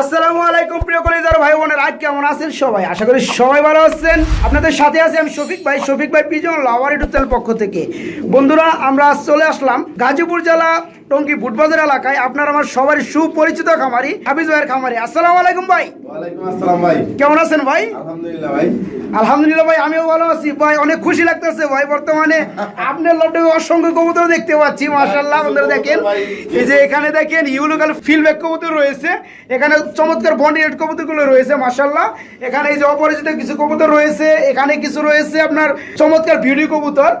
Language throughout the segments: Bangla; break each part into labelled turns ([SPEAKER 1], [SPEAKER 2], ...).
[SPEAKER 1] আসসালামু আলাইকুম প্রিয় কলেজার ভাই বোনের, আজ কেমন আছেন সবাই? আশা করি সবাই ভালো আছেন। আপনাদের সাথে আছি আমি শফিক ভাই শফিক ভাই পিজন লাওয়ার ইউটিউব পক্ষ থেকে। বন্ধুরা, আমরা চলে আসলাম গাজীপুর জেলা টঙ্গী বুটবাজার এলাকায় আপনার আমার সবার সুপরিচিত খামারি হাফিজ ভাইয়ের খামারি। আসসালাম আলাইকুম ভাই।
[SPEAKER 2] আসসালাম ভাই।
[SPEAKER 1] কেমন আছেন ভাই?
[SPEAKER 2] আলহামদুলিল্লাহ ভাই।
[SPEAKER 1] আলহামদুলিল্লাহ ভাই আমিও ভালো আছি। ভাই অনেক খুশি লাগতেছে ভাই বর্তমানে আপনার লটে অসংখ্য কবুতর দেখতে পাচ্ছি মাশাআল্লাহ। বন্ধুরা দেখেন এই যে এখানে দেখেন ইউলোকাল ফিল্ডব্যাক কবুতর রয়েছে। এখানে চমৎকার বন্ডি রেড কবুতরগুলো রয়েছে মাশাআল্লাহ। এখানে এই যে অপরিচিত কিছু কবুতর রয়েছে এখানে কিছু রয়েছে আপনার চমৎকার বিউটি কবুতর।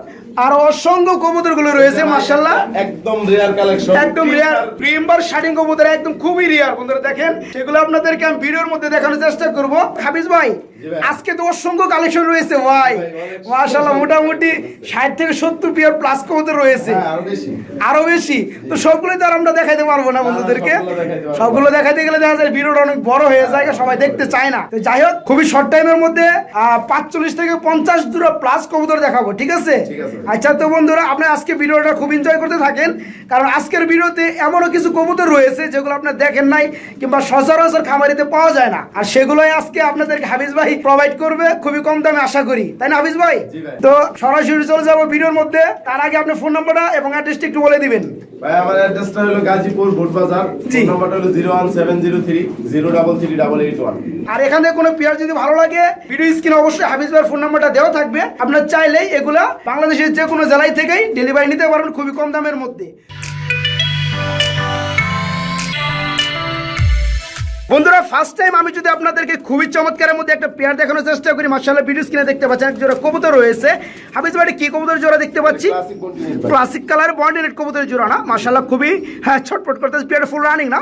[SPEAKER 1] আর অসংখ্য কবুতরগুলো রয়েছে মাশাআল্লাহ।
[SPEAKER 2] একদম রিয়ার কালেকশন
[SPEAKER 1] একদম রিয়ার প্রিমবার শাড়ি কবুতর একদম খুবই রিয়ার বন্ধুরা দেখেন। সেগুলো আপনাদেরকে আমি ভিডিওর মধ্যে দেখানোর চেষ্টা করব। হাফিজ ভাই। আজকে তো অসংখ্য কালেকশন রয়েছে ভাই।
[SPEAKER 2] ভাই,
[SPEAKER 1] মোটামুটি ষাট থেকে সত্তর পিয়ার প্লাস কবুতর রয়েছে।
[SPEAKER 2] হ্যাঁ আরও বেশি।
[SPEAKER 1] তো সবগুলোই তো আর আমরা দেখাইতে পারব না বন্ধুদেরকে।
[SPEAKER 2] সবগুলো দেখাইতে।
[SPEAKER 1] সবগুলো গেলে দেখা যায় ভিডিওটা অনেক বড় হয়ে যায় সবাই দেখতে চায় না। তো যাই হোক খুবই শর্ট টাইমের মধ্যে পাঁচচল্লিশ থেকে পঞ্চাশ দূর প্লাস কবুতর দেখাবো ঠিক আছে? আচ্ছা তো বন্ধুরা আপনি আজকে ভিডিওটা খুব এনজয় করতে থাকেন কারণ আজকের ভিডিওতে এমনও কিছু কবুতর রয়েছে যেগুলো আপনি দেখেন নাই কিংবা সচরাচর খামারিতে পাওয়া যায় না। আর সেগুলোই আজকে আপনাদেরকে হাফিজ ভাই প্রোভাইড করবে খুবই কম দামে আশা করি। তাই না হাফিজ ভাই? তো সরাসরি চলে যাব ভিডিওর মধ্যে। তার আগে আপনি ফোন নাম্বারটা এবং অ্যাড্রেসটা একটু বলে দিবেন।
[SPEAKER 2] ভাই আমার অ্যাড্রেসটা হলো গাজীপুর বুটবাজার। ফোন নাম্বারটা হলো zero one seven zero three zero double three double eight one
[SPEAKER 1] আর এখান থেকে কোনো পেয়ার যদি ভালো লাগে ভিডিও স্ক্রিনে অবশ্যই হাফিজ ভাইয়ের ফোন নাম্বারটা দেওয়া থাকবে। আপনার চাইলেই এগুলা বাংলাদেশের যে কোনো জেলায় থেকেই ডেলিভারি নিতে পারবেন খুবই কম দামের মধ্যে। বন্ধুরা ফার্স্ট টাইম আমি যদি আপনাদেরকে খুবই চমৎকারের মধ্যে একটা পেয়ার দেখানোর চেষ্টা করি মার্শাল্লাহ ভিডিও স্ক্রিনে দেখতে পাচ্ছেন এক জোড়া কবুতর রয়েছে। হাফিজ ভাই কি কবুতর জোড়া দেখতে পাচ্ছি?
[SPEAKER 2] ক্লাসিক
[SPEAKER 1] কালার বন্ডি রেড কবুতরের জোড়া না? মার্শাল্লাহ খুবই হ্যাঁ ছটপট করতে পেয়ার ফুল রানিং না?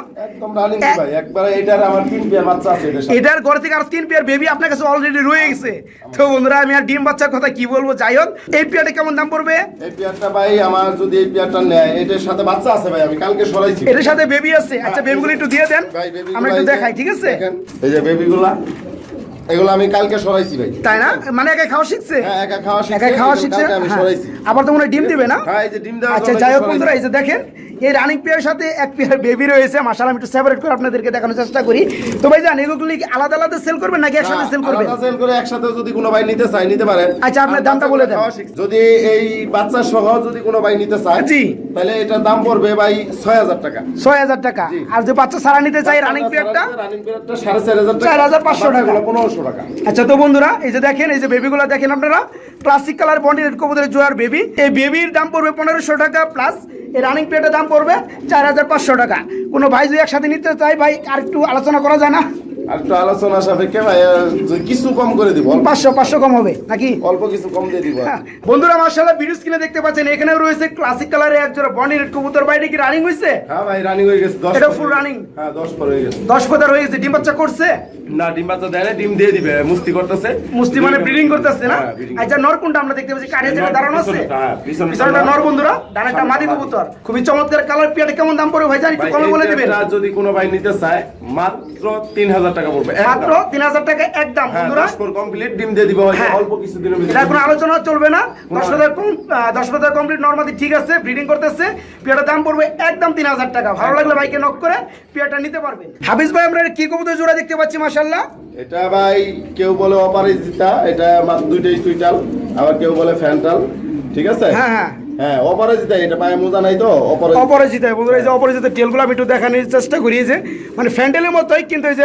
[SPEAKER 2] এটার
[SPEAKER 1] ঘর থেকে আর তিন পেয়ার বেবি আপনার কাছে অলরেডি রয়ে গেছে। তো বন্ধুরা আমি আর ডিম বাচ্চার কথা কি বলব যাই হোক এই পেয়ারটা কেমন দাম পড়বে?
[SPEAKER 2] এই পেয়ারটা ভাই আমার যদি এই পেয়ারটা নেয় এটার সাথে বাচ্চা আছে ভাই আমি কালকে সরাইছি।
[SPEAKER 1] এটার সাথে বেবি আছে? আচ্ছা বেবিগুলো একটু দিয়ে দেন। আমরা একটু দেখাই ঠিক আছে?
[SPEAKER 2] এই যে বেবিগুলা এগুলো আমি কালকে সরাইছি ভাই।
[SPEAKER 1] তাই না? মানে একা খাওয়া শিখছে?
[SPEAKER 2] হ্যাঁ একা খাওয়া শিখছে
[SPEAKER 1] একা খাওয়া শিখছে?
[SPEAKER 2] আমি
[SPEAKER 1] হ্যাঁ।
[SPEAKER 2] সরাইছি।
[SPEAKER 1] আবার তো মনে হয় ডিম দিবে না?
[SPEAKER 2] হ্যাঁ এই যে ডিম দাও
[SPEAKER 1] আচ্ছা যাই হোক বন্ধুরা এই যে দেখেন এই রানিং পেয়ার সাথে এক পেয়ার বেবি রয়েছে মাসাল আমি একটু সেপারেট করে আপনাদেরকে দেখানোর চেষ্টা করি। তো ভাই জান এগুলো কি আলাদা আলাদা সেল করবেন নাকি একসাথে সেল করবেন?
[SPEAKER 2] আলাদা সেল করে একসাথে যদি কোনো ভাই নিতে চায় নিতে পারেন।
[SPEAKER 1] আচ্ছা, আপনার দামটা বলে দেন।
[SPEAKER 2] যদি এই বাচ্চা সহ যদি কোনো ভাই নিতে চায়
[SPEAKER 1] জি।
[SPEAKER 2] তাহলে এটার দাম পড়বে ভাই ছয় হাজার টাকা।
[SPEAKER 1] ছয় হাজার টাকা। আর যে বাচ্চা সারা নিতে চাই রানিং পেয়ারটা
[SPEAKER 2] রানিং চার হাজার টাকা।
[SPEAKER 1] 4,500 টাকা।
[SPEAKER 2] পনেরোশো টাকা।
[SPEAKER 1] আচ্ছা তো বন্ধুরা এই যে দেখেন এই যে বেবিগুলো দেখেন আপনারা? ক্লাসিক কালার বন্ডি রেড কবুতরের জোয়ার বেবি এই বেবির দাম পড়বে পনেরোশো টাকা প্লাস এই রানিং পেটের দাম পড়বে চার হাজার পাঁচশো টাকা। কোনো ভাই যদি একসাথে নিতে চাই ভাই আর একটু আলোচনা করা যায় না?
[SPEAKER 2] একটু আলোচনা সাপেক্ষে ভাই কিছু কম করে দিব
[SPEAKER 1] পাঁচশো পাঁচশো কম হবে নাকি?
[SPEAKER 2] অল্প কিছু কম দিয়ে দিব।
[SPEAKER 1] হ্যাঁ, বন্ধুরা মার্শাল্লাহ ভিডিও স্ক্রিনে দেখতে পাচ্ছেন এখানেও রয়েছে ক্লাসিক কালারের এক জোড়া বন্ডি রেড কবুতর। বাইরে কি রানিং হয়েছে
[SPEAKER 2] হ্যাঁ ভাই রানিং হয়ে গেছে
[SPEAKER 1] এটা
[SPEAKER 2] পর
[SPEAKER 1] full
[SPEAKER 2] হয়ে। হ্যাঁ দশ পর হয়ে গেছে।
[SPEAKER 1] দশ পদার হয়ে গেছে ডিম বাচ্চা করছে?
[SPEAKER 2] না ডিম বাচ্চা দেয় না ডিম দিয়ে দিবে মুস্তি করতেছে।
[SPEAKER 1] মুস্তি মানে ব্রিডিং করতেছে না?
[SPEAKER 2] হ্যাঁ,
[SPEAKER 1] আচ্ছা নর কোনটা আমরা দেখতে পাচ্ছি? যেটা দাঁড়ানো আছে?
[SPEAKER 2] পিছনেরটা, হ্যাঁ,
[SPEAKER 1] পিছনটা
[SPEAKER 2] নর।
[SPEAKER 1] বন্ধুরা ডানাটা মাদি কবুতর। খুবই চমৎকার কালার পিয়াটা কেমন দাম পড়বে ভাই? জানি একটু কমে বলে দিবেন।
[SPEAKER 2] যদি কোনো ভাই নিতে চায় মাত্র তিন হাজার টাকা পড়বে
[SPEAKER 1] মাত্র তিন হাজার টাকা একদম
[SPEAKER 2] হ্যাঁ
[SPEAKER 1] বন্ধুরা।
[SPEAKER 2] পর কমপ্লিট ডিম দিয়ে দিব হয়তো। অল্প কিছু দিনের ভিতরে
[SPEAKER 1] এটা কোনো আলোচনা চলবে না। দশ হাজার কম আহ, দশ হাজার কমপ্লিট নর্মালি ঠিক আছে ব্রিডিং করতেছে। পিয়াটার দাম পড়বে একদম তিন হাজার টাকা। ভালো লাগলে ভাইকে নক করে পিয়াটা নিতে পারবেন। হাফিজ ভাই আমরা কি কবুতর জোড়া দেখতে পাচ্ছি মাসাল্লাহ
[SPEAKER 2] এটা ভাই কেউ বলে অপারেজিতা এটা মাত্র দুইটাই সুইটাল আবার কেউ বলে ফ্যান্টাল ঠিক আছে?
[SPEAKER 1] হ্যাঁ, হ্যাঁ।
[SPEAKER 2] হ্যাঁ অপারেজিতা এটা পায়ে মোজা নাই তো অপারেজিতা
[SPEAKER 1] অপরাজিত বন্ধুরা এই যে অপরাজিত টেলগুলো আমি একটু দেখানোর চেষ্টা করি যে মানে ফ্যান্ডেলের মতোই কিন্তু এই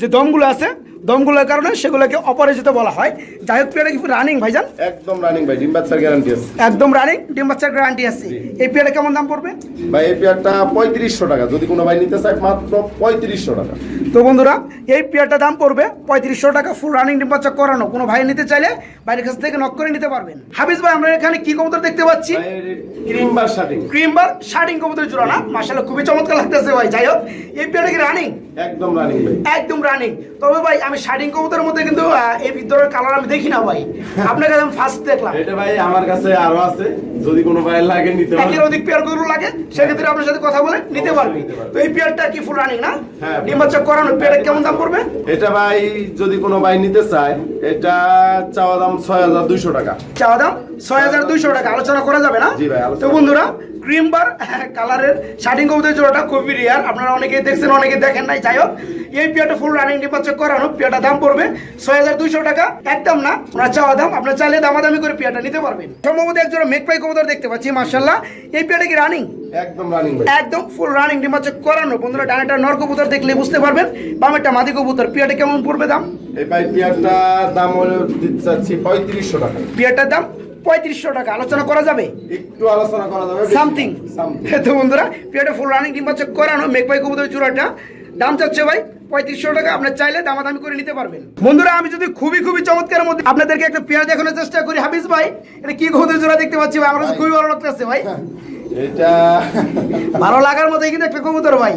[SPEAKER 1] যে দমগুলো আছে দমগুলোর কারণে সেগুলোকে অপরাজিত বলা হয়। যাই হোক পেয়ারা কি রানিং ভাইজান?
[SPEAKER 2] একদম রানিং ভাই ডিম বাচ্চার গ্যারান্টি আছে।
[SPEAKER 1] একদম রানিং ডিম বাচ্চার গ্যারান্টি আছে। এই পেয়ারা কেমন দাম পড়বে?
[SPEAKER 2] ভাই এই পেয়ারটা পঁয়ত্রিশশো টাকা। যদি কোনো ভাই নিতে চায় মাত্র পঁয়ত্রিশশো টাকা।
[SPEAKER 1] তো বন্ধুরা এই পেয়ারটা দাম পড়বে পঁয়ত্রিশশো টাকা ফুল রানিং ডিম বাচ্চা করানো। কোনো ভাই নিতে চাইলে বাইরের কাছ থেকে নক করে নিতে পারবেন। হাফিজ ভাই আমরা এখানে কি কবুতর দেখতে পাচ্ছি?
[SPEAKER 2] ক্রিম বার শার্টিং
[SPEAKER 1] ক্রিম বার শার্টিং কবুতর জোড়া না? মাসাল্লাহ খুবই চমৎকার লাগতেছে ভাই। যাই হোক এই পেয়ারটা কি রানিং
[SPEAKER 2] একদম রানিং ভাই।
[SPEAKER 1] একদম রানিং তবে ভাই আমি শার্টিং কবুতরের মধ্যে কিন্তু এই ভিতরের কালার আমি দেখি না ভাই। আপনার কাছে আমি ফার্স্ট দেখলাম।
[SPEAKER 2] এটা ভাই আমার কাছে আরও আছে। যদি কোনো ভাই লাগে নিতে
[SPEAKER 1] একের অধিক পেয়ার গরু লাগে সেক্ষেত্রে আপনার সাথে কথা বলে নিতে পারবে। তো এই পেয়ারটা কি ফুল রানিং না?
[SPEAKER 2] হ্যাঁ।
[SPEAKER 1] ডিম বাচ্চা করানো পেয়ারটা কেমন দাম পড়বে?
[SPEAKER 2] এটা ভাই যদি কোনো ভাই নিতে চায় এটা চাওয়া দাম ছয় হাজার দুইশো টাকা।
[SPEAKER 1] চাওয়া দাম ছয় হাজার দুইশো টাকা। আলোচনা করা যাবে না?
[SPEAKER 2] জি ভাই, আলোচনা
[SPEAKER 1] তো বন্ধুরা ক্রিম বার কালারের শার্টিং কবুতর জোড়াটা খুবই রেয়ার আপনারা অনেকেই দেখছেন অনেকে দেখেন নাই। যাই হোক এই পিয়াটা ফুল রানিং ডিপার্চার করানো পিয়াটা দাম পড়বে ছয় হাজার দুইশো টাকা। একদম না ওনার চাওয়া দাম আপনার চাইলে দামাদামি করে পিয়াটা নিতে পারবেন। সম্ভবত এক জোড়া মেঘপাই কবুতর দেখতে পাচ্ছি মার্শাল্লাহ এই পিয়াটা কি রানিং
[SPEAKER 2] একদম রানিং
[SPEAKER 1] একদম ফুল রানিং ডিমাচে করানো। বন্ধুরা ডানেটা নর কবুতর দেখলে বুঝতে পারবেন বামেরটা মাদি কবুতর। পিয়াটা কেমন পড়বে দাম?
[SPEAKER 2] এই ভাই পেয়ারটা দাম হলো দিতে চাচ্ছি পঁয়ত্রিশশো টাকা।
[SPEAKER 1] পিয়ারটার দাম পঁয়ত্রিশশো টাকা। আলোচনা করা যাবে?
[SPEAKER 2] একটু আলোচনা করা যাবে
[SPEAKER 1] সামথিং তো বন্ধুরা পিয়ারটা ফুল রানিং ডিমাচে করানো। মেঘপাই কবুতর চূড়াটা। দাম চাচ্ছে ভাই পঁয়ত্রিশশো টাকা আপনার চাইলে দামাদামি করে নিতে পারবেন। বন্ধুরা আমি যদি খুবই খুবই চমৎকার মধ্যে আপনাদেরকে একটা পেঁয়াজ দেখানোর চেষ্টা করি। হাফিজ ভাই এটা কি কবুতর জোড়া দেখতে পাচ্ছি ভাই? আমার কাছে খুবই ভালো লাগতেছে ভাই।
[SPEAKER 2] এটা
[SPEAKER 1] ভালো লাগার মতো কিন্তু একটা কবুতর ভাই।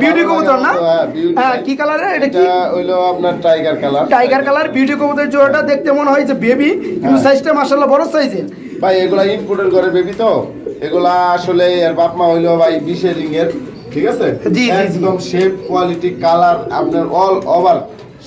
[SPEAKER 1] বিউটি কবুতর না?
[SPEAKER 2] হ্যাঁ,
[SPEAKER 1] হ্যাঁ। কি এটা কি?
[SPEAKER 2] হইল আপনার tiger colour
[SPEAKER 1] tiger colour beauty কবুতর জোড়াটা দেখতে মনে হয় যে বেবি কিন্তু
[SPEAKER 2] হ্যাঁ।
[SPEAKER 1] সাইজটা মাশাআল্লাহ বড় সাইজের
[SPEAKER 2] ভাই এগুলা করে বেবি তো? এগুলা আসলে এর বাপ মা হইল ভাই বিশে রিংয়ের ঠিক আছে। একদম শেপ কোয়ালিটি কালার আপনার অল ওভার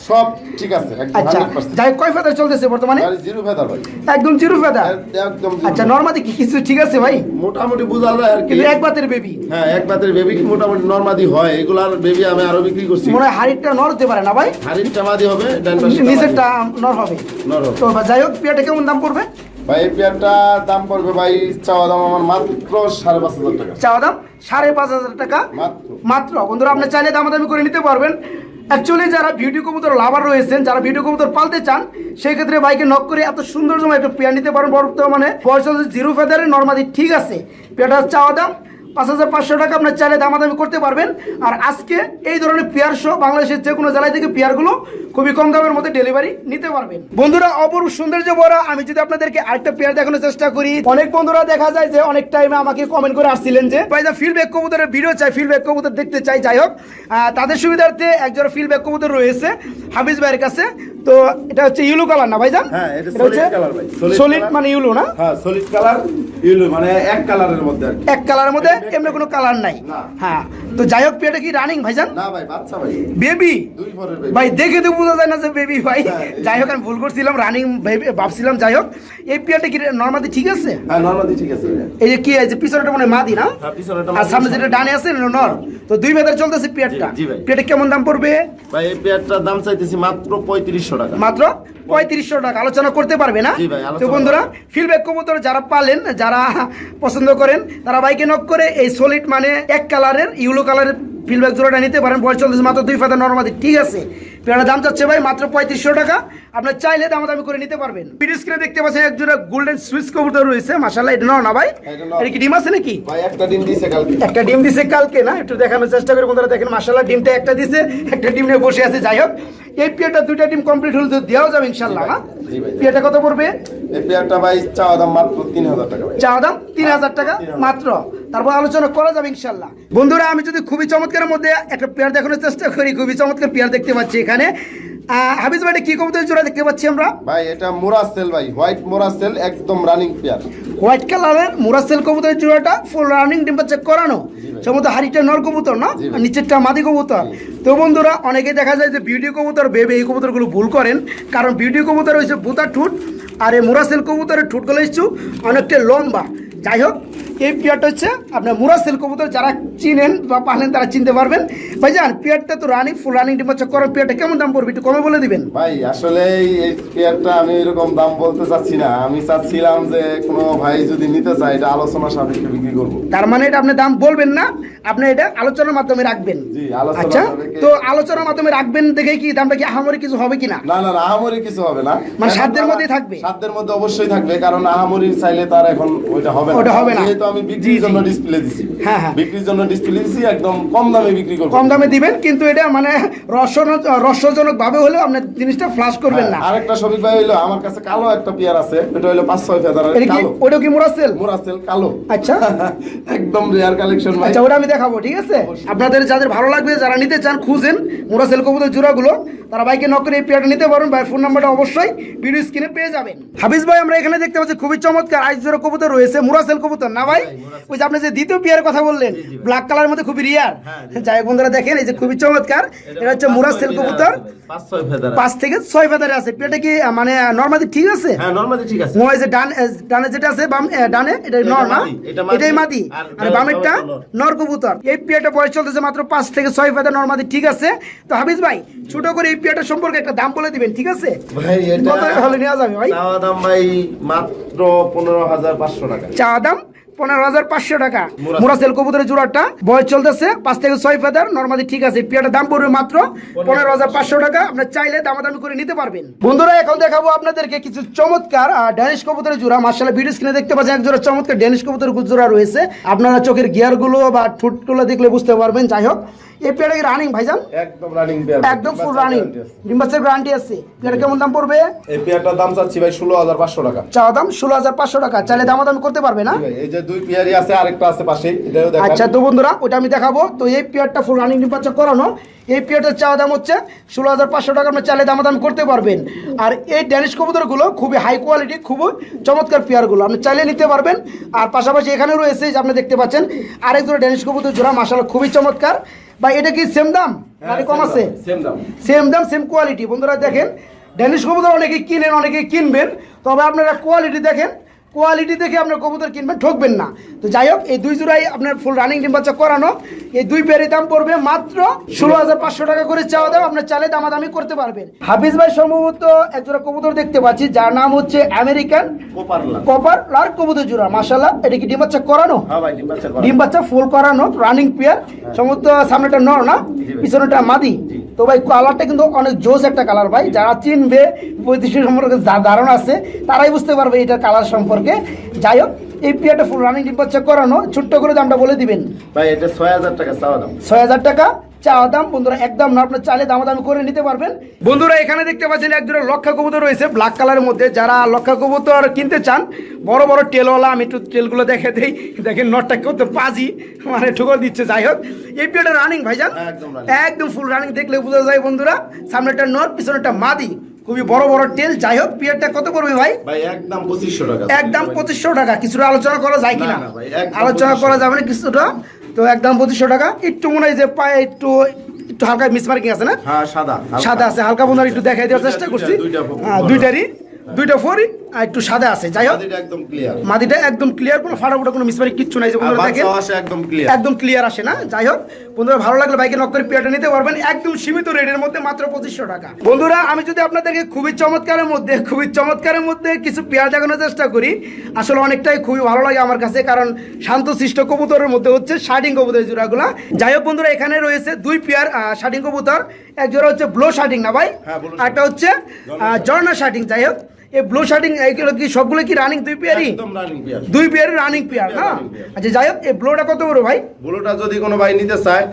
[SPEAKER 2] সব ঠিক আছে
[SPEAKER 1] আচ্ছা যাই কয় ফেদার চলতেছে বর্তমানে?
[SPEAKER 2] জিরো ফেদার ভাই।
[SPEAKER 1] একদম জিরো ফেদার?
[SPEAKER 2] একদম
[SPEAKER 1] আচ্ছা। নর্মাদি কি কিছু ঠিক আছে ভাই?
[SPEAKER 2] মোটামুটি বুঝা যায় আর কি।
[SPEAKER 1] এক বাতের বেবি
[SPEAKER 2] হ্যাঁ এক বাতের বেবি মোটামুটি নর্মাদি হয়? এগুলার বেবি আমি আরও বিক্রি করছি।
[SPEAKER 1] মনে হয় হাড়িটা নর হতে পারে না ভাই?
[SPEAKER 2] হাড়ির টামাদি হবে ডান পাশে
[SPEAKER 1] নিচেরটা নর হবে।
[SPEAKER 2] নর হবে।
[SPEAKER 1] তো যাই হোক পিয়াটা কেমন দাম পড়বে?
[SPEAKER 2] ভাই এই পেয়ারটা দাম পড়বে ভাই চাওয়া দাম আমার মাত্র সাড়ে পাঁচ হাজার টাকা।
[SPEAKER 1] চাওয়া দাম সাড়ে পাঁচ হাজার টাকা?
[SPEAKER 2] মাত্র।
[SPEAKER 1] মাত্র। বন্ধুরা আপনি চাইলে দামাদামি করে নিতে পারবেন। অ্যাকচুয়ালি যারা ভিডিও কবুতর লাভার রয়েছেন যারা ভিডিও কবুতর পালতে চান সেই ক্ষেত্রে বাইকে নক করে এত সুন্দর সময় একটা পেয়ার নিতে পারেন বর্তমানে পয়সা জিরো ফেদারে নর্মালি ঠিক আছে। পেয়ারটার চাওয়া দাম পাঁচ হাজার পাঁচশো টাকা আপনার চাইলে দামাদামি করতে পারবেন। আর আজকে এই ধরনের পেয়ার সহ বাংলাদেশের যে কোনো জেলায় থেকে পেয়ারগুলো খুবই কম দামের মধ্যে ডেলিভারি নিতে পারবেন। বন্ধুরা অপরূপ সৌন্দর্য বড় আমি যদি আপনাদেরকে আরেকটা পেয়ার দেখানোর চেষ্টা করি অনেক বন্ধুরা দেখা যায় যে অনেক টাইমে আমাকে কমেন্ট করে আসছিলেন যে ভাই ফিল্ড কবুতরের ভিডিও চাই ফিল্ড কবুতর দেখতে চাই। যাই হোক তাদের সুবিধার্থে একজন ফিল্ড কবুতর রয়েছে হাফিজ ভাইয়ের কাছে। তো এটা হচ্ছে ইউলো কালার না ভাইজান?
[SPEAKER 2] হ্যাঁ, এটা solid color ভাই,
[SPEAKER 1] সলিড মানে ইউলো না?
[SPEAKER 2] হ্যাঁ সলিড কালার ইউলো মানে এক কালারের মধ্যে
[SPEAKER 1] এক কালারের মধ্যে? এমনি কোনো কালার নাই। হ্যাঁ। তো যাই হোক পেয়ারটা কি রানিং ভাইজান?
[SPEAKER 2] না ভাই বাচ্চা ভাই।
[SPEAKER 1] বেবি। ভাই দেখে তো বোঝা যায় না যে বেবি ভাই।
[SPEAKER 2] হ্যাঁ, এই-
[SPEAKER 1] যাই হোক আমি ভুল করছিলাম রানিং ভাবছিলাম যাই হোক। এই পেয়ারটা কি নর্মালি ঠিক আছে?
[SPEAKER 2] হ্যাঁ নর্মালি ঠিক আছে
[SPEAKER 1] এই যে কি আছে পিছনেটা মানে মাদি না?
[SPEAKER 2] হ্যাঁ,
[SPEAKER 1] আর সামনে যেটা ডানে আছে নর। তো দুই ভেতর চলতেছে পেয়ারটা
[SPEAKER 2] জি
[SPEAKER 1] পেয়ারটা কেমন দাম পড়বে?
[SPEAKER 2] ভাই এই পেয়ারটার দাম চাইতেছি মাত্র পঁয়ত্রিশশো টাকা।
[SPEAKER 1] মাত্র? পঁয়ত্রিশশো টাকা আলোচনা করতে পারবে না। তো বন্ধুরা ফিডব্যাক কবুতর যারা পালেন যারা পছন্দ করেন তারা বাইকে নক করে এই সলিড মানে এক কালারের ইউলো কালারের ফিলব্যাক জোড়াটা নিতে পারেন চলতেছে মাত্র দুই ফাতা নর্মাদি। ঠিক আছে। পেয়ারটার দাম চাচ্ছে ভাই মাত্র পঁয়ত্রিশশো টাকা। আপনার চাইলে দাম দামি করে নিতে পারবেন। ভিডিও স্ক্রিনে দেখতে পাচ্ছেন এক জোড়া গোল্ডেন সুইচ কবুতর রয়েছে। মাসাল্লাহ এটা না ভাই?
[SPEAKER 2] এটা
[SPEAKER 1] কি ডিম আছে নাকি?
[SPEAKER 2] একটা দিন দিছে কালকে।
[SPEAKER 1] একটা ডিম দিছে কালকে না? একটু দেখানোর চেষ্টা করি বন্ধুরা দেখেন মাসাল্লাহ ডিমটা একটা দিছে একটা ডিম নিয়ে বসে আছে। যাই হোক এই পিয়াটা দুইটা ডিম কমপ্লিট হলে দেওয়া যাবে ইনশাল্লাহ না। পিয়াটা কত পড়বে?
[SPEAKER 2] এই পেয়ারটা ভাই চাওয়া দাম মাত্র তিন হাজার টাকা
[SPEAKER 1] চাওয়া দাম তিন হাজার টাকা মাত্র। তারপর আলোচনা করা যাবে ইনশাল্লাহ বন্ধুরা আমি যদি খুবই চমৎকারের মধ্যে একটা পেয়ার দেখানোর চেষ্টা করি খুবই চমৎকার পেয়ার দেখতে পাচ্ছি এখানে। হাফিজ ভাই কি জোড়া দেখতে পাচ্ছি আমরা?
[SPEAKER 2] ভাই এটা মোরাসেল ভাই হোয়াইট মোরাসেল একদম রানিং পেয়ার।
[SPEAKER 1] হোয়াইট কালারের মুরাসেল কবুতরের জোড়াটা ফুল রানিং চেক করানো। সম্ভবত হাড়িটা নর কবুতর না? নিচেরটা মাদি কবুতর। তো বন্ধুরা অনেকে দেখা যায় যে বিউটি কবুতর বেবে এই কবুতরগুলো ভুল করেন। কারণ বিউটি কবুতর হচ্ছে বুতার ঠুট আর এই মুরাসেল কবুতরের ঠুটগুলো হচ্ছে অনেকটা লম্বা। যাই হোক এই পিয়ারটা হচ্ছে আপনার মুরাসেল কবুতর। যারা চিনেন বা পালেন তারা চিনতে পারবেন। ভাইজান পিয়ারটা তো রানিং ফুল রানিং ডিম্বার চেক করার পিয়ারটা কেমন দাম পড়বে একটু কমে বলে দিবেন?
[SPEAKER 2] ভাই আসলে এই পেয়ারটা আমি এরকম দাম বলতে চাচ্ছি না। আমি চাচ্ছিলাম যে কোনো ভাই যদি নিতে চায় এটা আলোচনা সাপেক্ষে বিক্রি করব।
[SPEAKER 1] তার মানে এটা আপনি দাম বলবেন না আপনি এটা আলোচনার মাধ্যমে রাখবেন।
[SPEAKER 2] জি,
[SPEAKER 1] আচ্ছা তো আলোচনার মাধ্যমে রাখবেন দেখে কি দামটা কি আহামরি কিছু হবে কিনা?
[SPEAKER 2] না না আহামরি কিছু হবে না।
[SPEAKER 1] মানে সাধ্যের মধ্যেই থাকবে?
[SPEAKER 2] সাধ্যের মধ্যে অবশ্যই থাকবে কারণ আহামরি চাইলে তার এখন ওইটা হবে
[SPEAKER 1] ওটা হবে না।
[SPEAKER 2] যেহেতু আমি বিক্রির জন্য ডিসপ্লে দিছি।
[SPEAKER 1] হ্যাঁ, হ্যাঁ।
[SPEAKER 2] বিক্রির জন্য ডিসপ্লে দিছি একদম কম দামে বিক্রি করব।
[SPEAKER 1] কম দামে দিবেন কিন্তু এটা মানে রসজনক ভাবে হলেও আপনি জিনিসটা ফ্লাশ করবেন না।
[SPEAKER 2] হ্যাঁ, আরেকটা শফিক ভাই হইল আমার কাছে কালো একটা পেয়ার আছে এটা হইল পাঁচ ছয় ফেদার কালো।
[SPEAKER 1] ওটা কি মোরাসেল?
[SPEAKER 2] মোরাসেল কালো।
[SPEAKER 1] আচ্ছা।
[SPEAKER 2] একদম রেয়ার কালেকশন
[SPEAKER 1] আচ্ছা ওটা আমি দেখাবো ঠিক আছে? আপনাদের যাদের ভালো লাগবে যারা নিতে চান খুঁজেন মোরাসেল কবুতর জোড়াগুলো। তারা বাইকে নক করে এই পেয়ারটা নিতে পারবেন ভাই ফোন নাম্বারটা অবশ্যই ভিডিও স্ক্রিনে পেয়ে যাবেন। হাফিজ ভাই আমরা এখানে দেখতে পাচ্ছি খুবই চমৎকার আইস জোড়া কবুতর রয়েছে মোরাসেল কবুতর না ভাই? ওই যে আপনি যে দ্বিতীয় পেয়ারের কথা বললেন ব্ল্যাক কালারের মধ্যে খুবই রিয়ার যাই হোক বন্ধুরা দেখেন এই যে খুবই চমৎকার। এটা হচ্ছে মুরা সেল কবুতর।
[SPEAKER 3] পাঁচ ছয় ফেদার
[SPEAKER 1] পাঁচ থেকে ছয় ফেদারে আছে। পেয়ারটা কি মানে নর্মালি ঠিক আছে?
[SPEAKER 3] হ্যাঁ নর্মালি ঠিক আছে।
[SPEAKER 1] মোয় যে ডান ডানে যেটা আছে বাম ডানে এটা নর না। এটাই মাদি।
[SPEAKER 3] আর
[SPEAKER 1] বামেরটা
[SPEAKER 3] নর।
[SPEAKER 1] কবুতর। এই পেয়ারটা বয়স চলতেছে মাত্র পাঁচ থেকে ছয় ফেদা নর মাদি ঠিক আছে। তো হাফিজ ভাই ছোট করে এই পেয়ারটা সম্পর্কে একটা দাম বলে দিবেন ঠিক আছে?
[SPEAKER 2] ভাই এটা
[SPEAKER 1] হলে নেওয়া যাবে ভাই?
[SPEAKER 2] দাম ভাই মাত্র পনেরো হাজার পাঁচশো টাকা।
[SPEAKER 1] চা দাম পনেরো হাজার পাঁচশো টাকা। মুরাসেল কবুতরের জোড়াটা বয়স চলতেছে পাঁচ থেকে ছয় ফেদার নর্মালি ঠিক আছে পেয়ারটার দাম পড়বে মাত্র পনেরো হাজার পাঁচশো টাকা। আপনার চাইলে দামাদামি করে নিতে পারবেন। বন্ধুরা এখন দেখাবো আপনাদেরকে কিছু চমৎকার ড্যানিশ কবুতরের জোড়া। মার্শাল্লাহ ভিডিও স্ক্রিনে দেখতে পাচ্ছেন এক জোড়া চমৎকার ড্যানিশ কবুতরের জোড়া রয়েছে। আপনারা চোখের গিয়ারগুলো বা ঠোঁটগুলো দেখলে বুঝতে পারবেন। যাই হোক এই পেয়ারটা কি রানিং ভাইজান?
[SPEAKER 2] একদম রানিং
[SPEAKER 1] একদম ফুল রানিং ডিম্বাসের গ্যারান্টি আছে। পেয়ারটা কেমন দাম পড়বে?
[SPEAKER 2] এই পেয়ারটার দাম চাচ্ছি ভাই ষোলো হাজার পাঁচশো টাকা।
[SPEAKER 1] চাওয়া দাম ষোলো হাজার পাঁচশো টাকা। চাইলে দামাদামি করতে পারবে না?
[SPEAKER 2] এই যে দুই পেয়ারই আছে আরেকটা আছে পাশে এটাও
[SPEAKER 1] আচ্ছা তো বন্ধুরা ওটা আমি দেখাবো। তো এই পেয়ারটা ফুল রানিং নির্বাচন করানো। এই পেয়ারটার চাওয়া দাম হচ্ছে ষোলো হাজার পাঁচশো টাকা আপনার চালে দামাদাম করতে পারবেন। আর এই ড্যানিশ কবুতরগুলো খুবই হাই কোয়ালিটি খুবই চমৎকার পেয়ারগুলো আপনি চাইলে নিতে পারবেন। আর পাশাপাশি এখানে রয়েছে যে আপনি দেখতে পাচ্ছেন আরেক জোড়া ড্যানিশ কবুতর জোড়া মাসালা খুবই চমৎকার। বা এটা কি সেম দাম? মানে কম আছে?
[SPEAKER 3] সেম দাম।
[SPEAKER 1] সেম দাম সেম কোয়ালিটি বন্ধুরা দেখেন ড্যানিশ কবুতর অনেকে কিনেন অনেকে কিনবেন। তবে আপনারা কোয়ালিটি দেখেন কোয়ালিটি দেখে আপনার কবুতর কিনবেন ঠকবেন না। তো যাই হোক এই দুই জোড়াই আপনার ফুল রানিং ডিম বাচ্চা করানো। এই দুই পেয়ারের দাম পড়বে মাত্র ষোলো হাজার পাঁচশো টাকা করে চাওয়া দাম আপনার চালে দামাদামি করতে পারবেন। হাফিজ ভাই সম্ভবত এক জোড়া কবুতর দেখতে পাচ্ছি যার নাম হচ্ছে আমেরিকান কপার লার কবুতর জোড়া। মাসাল্লাহ এটা কি ডিম বাচ্চা করানো?
[SPEAKER 2] হ্যাঁ ডিম বাচ্চা করা।
[SPEAKER 1] ডিম বাচ্চা ফুল করানো রানিং পেয়ার সম্ভবত সামনেটা নর না পিছনেটা মাদি। তো ভাই কালারটা কিন্তু অনেক জোস একটা কালার ভাই। যারা চিনবে বৈদেশিক সম্পর্কে যা- ধারণা আছে তারাই বুঝতে পারবে এটার কালার সম্পর্কে। যাই হোক এই পিয়াটা ফুল রানিং ডিম্পাচ্ছে করানো। ছোট্ট করে দামটা বলে দিবেন।
[SPEAKER 2] ভাই এটা ছয় হাজার টাকা চাওয়া দাম।
[SPEAKER 1] ছয় হাজার টাকা। চাওয়া দাম বন্ধুরা একদম না আপনার চালে দামাদামি করে নিতে পারবেন। বন্ধুরা এখানে দেখতে পাচ্ছেন এক জোড়া লক্ষা কবুতর রয়েছে ব্ল্যাক কালারের মধ্যে। যারা লক্ষা কবুতর কিনতে চান বড় বড় টেলওয়ালা আমি একটু টেলগুলো দেখে দেই। দেখেন নটটা কত পাজি মানে ঠুকর দিচ্ছে যাই হোক। এই পেয়ারটা রানিং ভাইজান?
[SPEAKER 2] একদম
[SPEAKER 1] ফুল রানিং দেখলে বোঝা যায় বন্ধুরা। সামনেটা নট পিছনেটা মাদি। খুবই বড় বড় টেল যাই হোক পেয়ারটা কত পড়বে ভাই?
[SPEAKER 2] ভাই একদম পঁচিশশো টাকা।
[SPEAKER 1] একদম পঁচিশশো টাকা। কিছুটা আলোচনা করা যায় কিনা? আলোচনা করা যাবে না কিছুটা। তো একদম পঁচিশশো টাকা। একটু মনে হয় যে পায়ে একটু একটু হালকা মিসমার্কিং আছে না?
[SPEAKER 2] হ্যাঁ সাদা
[SPEAKER 1] সাদা আছে হালকা বন্ধুর একটু দেখাই দেওয়ার চেষ্টা করছি। হ্যাঁ দুইটারই। দুইটা ফোরই। আর একটু সাদা আছে যাই হোক।
[SPEAKER 2] একদম ক্লিয়ার
[SPEAKER 1] মাদিটা একদম ক্লিয়ার কোনো ফাটাফুটা কোনো মিসমার্কিং কিচ্ছু নাই যে বন্ধুরা দেখেন।
[SPEAKER 2] একদম ক্লিয়ার
[SPEAKER 1] একদম ক্লিয়ার আসে না যাই হোক। বন্ধুরা ভালো লাগলে বাইকে নক করে পেয়ারটা নিতে পারবেন। একদম সীমিত রেটের মধ্যে মাত্র পঁচিশশো টাকা। বন্ধুরা আমি যদি আপনাদেরকে খুবই চমৎকারের মধ্যে খুবই চমৎকারের মধ্যে কিছু পেয়ার দেখানোর চেষ্টা করি আসলে অনেকটাই খুবই ভালো লাগে আমার কাছে কারণ শান্তশিষ্ট কবুতরের মধ্যে হচ্ছে শার্টিং কবুতরের জোড়াগুলা। যাই হোক বন্ধুরা এখানে রয়েছে দুই পেয়ার শার্টিং কবুতর। এক জোড়া হচ্ছে ব্লো শার্টিং না ভাই?
[SPEAKER 2] হ্যাঁ,
[SPEAKER 1] একটা হচ্ছে জর্না শার্টিং যাই হোক। এই ব্লো শার্টিং এইগুলো কি সবগুলো কি রানিং দুই পেয়ারই? দুই পেয়ারের রানিং পেয়ার না? আচ্ছা যাই হোক এই ব্লোটা কত বড় ভাই?
[SPEAKER 2] ব্লুটা যদি কোনো ভাই নিতে চায়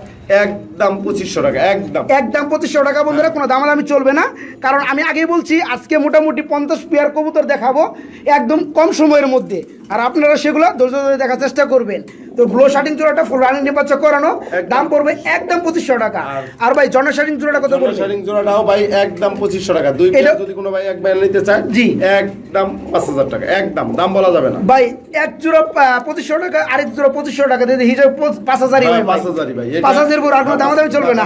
[SPEAKER 2] একদম পঁচিশশো টাকা একদম।
[SPEAKER 1] একদম পঁচিশশো টাকা বন্ধুরা কোনো দামাদামি চলবে না। কারণ আমি আগেই বলছি আজকে মোটামুটি পঞ্চাশ পেয়ার কবুতর দেখাবো একদম কম সময়ের মধ্যে। আর আপনারা সেগুলো ধৈর্য ধরে দেখার চেষ্টা করবেন। তো ব্লো শার্টিং জোড়াটা ফুল রানিং নির্বাচন করানো। দাম পড়বে একদম পঁচিশশো টাকা।
[SPEAKER 2] আর-
[SPEAKER 1] আর ভাই জনা শার্টিং জোড়াটা কত পড়বে?
[SPEAKER 2] শাড়িং জোড়াটাও ভাই একদম পঁচিশশো টাকা। দুই
[SPEAKER 1] এটা-
[SPEAKER 2] যদি কোনো ভাই এক ভাই নিতে চায়
[SPEAKER 1] জি।
[SPEAKER 2] একদম পাঁচ হাজার টাকা একদম। দাম বলা যাবে না।
[SPEAKER 1] ভাই এক জোড়া পঁচিশশো টাকা আরেক জোড়া পঁচিশশো টাকা দিয়ে হিসাবে পাঁচ হাজারই
[SPEAKER 2] ভাই, পাঁচ হাজারই ভাই।
[SPEAKER 1] পাঁচ হাজারের উপর আর কোনো দামাদামি চলবে না।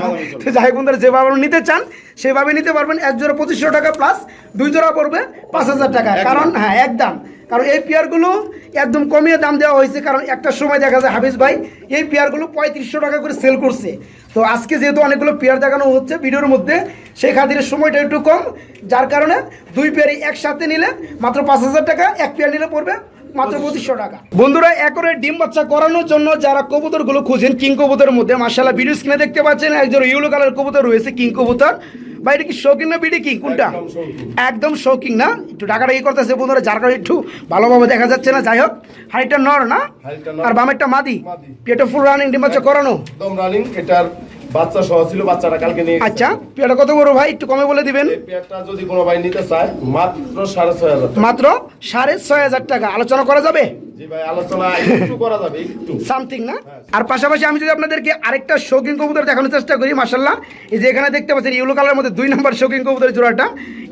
[SPEAKER 1] যাই বন্ধুরা যেভাবে নিতে চান সেভাবে নিতে পারবেন। এক জোড়া পঁচিশশো টাকা প্লাস দুই জোড়া পড়বে পাঁচ হাজার টাকা। কারণ হ্যাঁ একদম। কারণ এই পেয়ারগুলো একদম কমিয়ে দাম দেওয়া হয়েছে, কারণ একটা সময় দেখা যায় হাফিজ ভাই, এই পেয়ারগুলো পঁয়ত্রিশশো টাকা করে সেল করছে। তো আজকে যেহেতু অনেকগুলো পেয়ার দেখানো হচ্ছে ভিডিওর মধ্যে, সেই খাতিরে সময়টা একটু কম, যার কারণে দুই পেয়ারই একসাথে নিলে মাত্র পাঁচ হাজার টাকা, এক পেয়ার নিলে পড়বে মাত্র পঁচিশশো টাকা। বন্ধুরা একরে ডিম বাচ্চা করানোর জন্য যারা কবুতরগুলো খুঁজেন কিং কবুতরের মধ্যে মার্শাল্লাহ ভিডিও স্ক্রিনে দেখতে পাচ্ছেন একজন ইউলো কালার কবুতর রয়েছে কিং কবুতর। বা এটা কি শৌকিং না বিডি কিং? কোনটা?
[SPEAKER 2] একদম শৌখিন।
[SPEAKER 1] শৌকিং না? একটু টাকাটাকি করতেছে বন্ধুরা? যার কারণে একটু ভালোভাবে দেখা যাচ্ছে না। যাই হোক হাইটটা নর না? আর বামেরটা মাদি।
[SPEAKER 2] মাদি।
[SPEAKER 1] পেটে ফুল রানিং ডিম বাচ্চা করানো?
[SPEAKER 2] একদম রানিং এটার বাচ্চা সহ ছিল বাচ্চাটা কালকে নিয়ে
[SPEAKER 1] আচ্ছা পেয়ারটা কত বড় ভাই? একটু কমে বলে দিবেন।
[SPEAKER 2] পেয়ারটা যদি কোনো ভাই নিতে চায় মাত্র সাড়ে ছয় হাজার
[SPEAKER 1] মাত্র সাড়ে ছয় হাজার টাকা। আলোচনা করা যাবে? সামথিং না? আর পাশাপাশি আমি যদি আপনাদেরকে আরেকটা শৌখিন কবুতর দেখানোর চেষ্টা করি মাসাল্লাহ এই যে এখানে দেখতে পাচ্ছেন ইউলো কালারের মধ্যে দুই নম্বর শৌখিন কবুতরের জোড়াটা।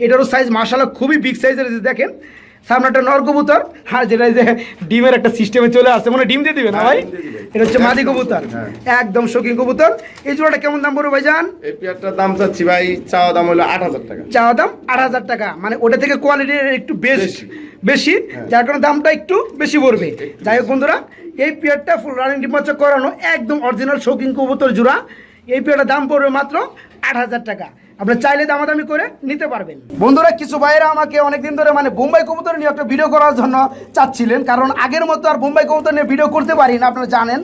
[SPEAKER 1] এটারও সাইজ মাসাল্লাহ খুবই বিগ সাইজের দেখেন। সামনে একটা নর কবুতর আর যেটা যে ডিমের একটা সিস্টেমে চলে আসছে মানে ডিম দিয়ে দিবে না ভাই?
[SPEAKER 2] হ্যাঁ, ডিম দিবে।
[SPEAKER 1] এটা হচ্ছে মাদি কবুতর
[SPEAKER 2] হ্যাঁ।
[SPEAKER 1] একদম শৌখিন কবুতর। এই জোড়াটা কেমন দাম পড়বে ভাইজান?
[SPEAKER 2] এই পেয়ারটার দাম চাচ্ছি ভাই চাওয়া দাম হলো আট হাজার টাকা।
[SPEAKER 1] চাওয়া দাম আট হাজার টাকা মানে ওটা থেকে কোয়ালিটি একটু বেস্ট
[SPEAKER 2] বেশি।
[SPEAKER 1] বেশি যার কারণে দামটা একটু বেশি পড়বে। যাই হোক বন্ধুরা এই পেয়ারটা ফুল রানিং ডিমাচক করানো একদম অরিজিনাল শৌখিন কবুতর জোড়া। এই পেয়ারটার দাম পড়বে মাত্র আট হাজার টাকা। আপনি চাইলে দামাদামি করে নিতে পারবেন। বন্ধুরা, কিছু ভাইয়েরা আমাকে অনেকদিন ধরে মানে বোম্বাই কবুতর নিয়ে একটা ভিডিও করার জন্য চাচ্ছিলেন, কারণ আগের মতো আর বোম্বাই কবুতর নিয়ে ভিডিও করতে পারি না, আপনারা জানেন।